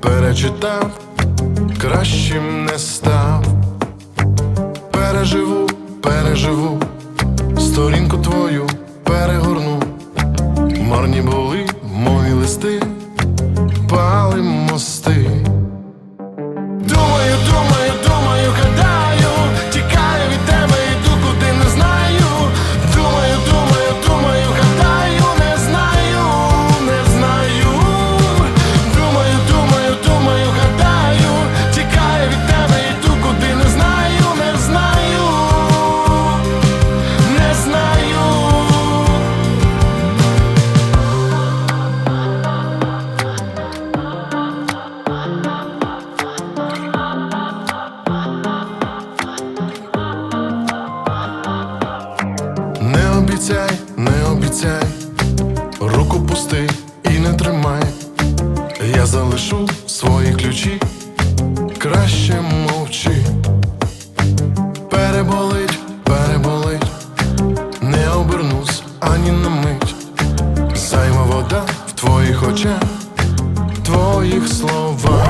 Прочитав, кращим не став. Переживу, переживу, сторінку твою перегорну. Марні були мої листи, пали мости. Думаю, думаю, думаю, обіцяй, руку пусти і не тримай, я залишу свої ключі, краще мовчи, переболить, переболить, не обернусь ані на мить, займа вода в твоїх очах, твоїх словах.